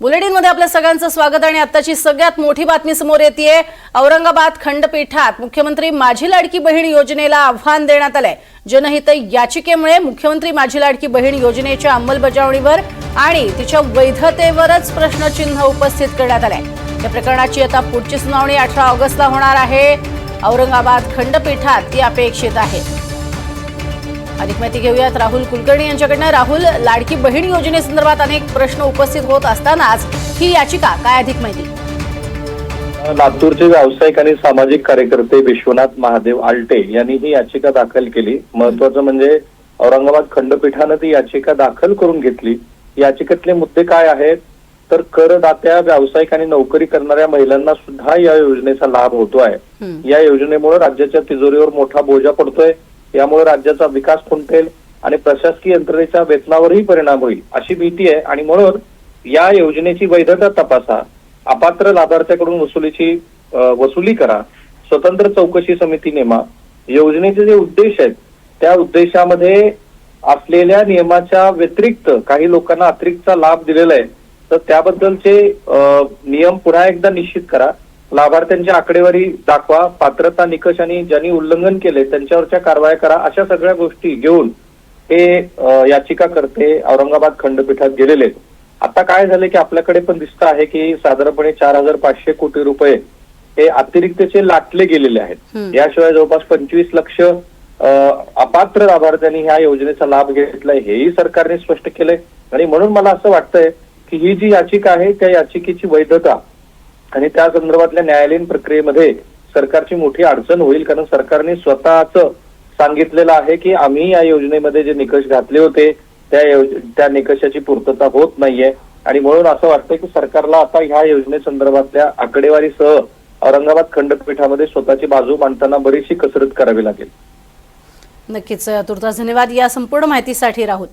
बुलेटिनमध्ये आपल्या सगळ्यांचं स्वागत आणि आताची सगळ्यात मोठी बातमी समोर येते औरंगाबाद खंडपीठात मुख्यमंत्री माझी लाडकी बहीण योजनेला आव्हान देण्यात आलंय. जनहित याचिकेमुळे मुख्यमंत्री माझी लाडकी बहीण योजनेच्या अंमलबजावणीवर आणि तिच्या वैधतेवरच प्रश्नचिन्ह उपस्थित करण्यात आलंय. या प्रकरणाची आता पुढची सुनावणी अठरा ऑगस्टला होणार आहे. औरंगाबाद खंडपीठात ती अपेक्षित आहे. अधिक माहिती घेऊयात. राहुल कुलकर्णी यांच्याकडनं. राहुल लाडकी बहीण योजनेसंदर्भात अनेक प्रश्न उपस्थित होत असतानाच ही याचिका काय अधिक माहिती? लातूरचे व्यावसायिक आणि सामाजिक कार्यकर्ते विश्वनाथ महादेव आलटे यांनी ही याचिका दाखल केली. महत्वाचं म्हणजे औरंगाबाद खंडपीठानं ती याचिका दाखल करून घेतली. याचिकेतले मुद्दे काय आहेत? तर करदात्या व्यावसायिक आणि नोकरी करणाऱ्या महिलांना सुद्धा या योजनेचा लाभ होतो आहे. या योजनेमुळे राज्याच्या तिजोरीवर मोठा बोजा पडतोय. यामुळे राज्याचा विकास खुंटेल आणि प्रशासकीय यंत्रणेच्या वेतनावरही परिणाम होईल अशी भीती आहे. आणि म्हणून या योजनेची वैधता तपासा अपात्र लाभार्थ्याकडून वसुलीची वसुली करा स्वतंत्र चौकशी समिती नेमा. योजनेचे जे उद्देश आहेत त्या उद्देशामध्ये असलेल्या नियमाच्या व्यतिरिक्त काही लोकांना अतिरिक्तचा लाभ दिलेला आहे. तर त्याबद्दलचे नियम पुन्हा एकदा निश्चित करा. लाभार्थ्यांची आकडेवारी दाखवा पात्रता निकष आणि ज्यांनी उल्लंघन केले त्यांच्यावरच्या कारवाया करा अशा सगळ्या गोष्टी घेऊन हे अ, याचिकाकर्ते औरंगाबाद खंडपीठात गेलेले. आता काय झालं की आपल्याकडे पण दिसतं आहे की साधारणपणे चार हजार पाचशे कोटी रुपये हे अतिरिक्तचे लाटले गेलेले आहेत. याशिवाय जवळपास पंचवीस लक्ष अपात्र लाभार्थ्यांनी ह्या योजनेचा लाभ घेतलाय हेही सरकारने स्पष्ट केलंय आणि म्हणून मला असं वाटतंय की ही जी याचिका आहे त्या याचिकेची वैधता आणि त्या संदर्भातल्या न्यायालयीन प्रक्रियेमध्ये सरकारची मोठी अडचण होईल कारण सरकारने स्वतःच सांगितलेलं आहे की आम्ही या योजनेमध्ये जे निकष घातले होते त्या त्या निकषाची पूर्तता होत नाहीये. आणि म्हणून असं वाटतंय की सरकारला आता ह्या योजनेसंदर्भातल्या आकडेवारीसह औरंगाबाद खंडपीठामध्ये स्वतःची बाजू मांडताना बरीचशी कसरत करावी लागेल. नक्कीच तुर्तास धन्यवाद. या संपूर्ण माहितीसाठी राहुल.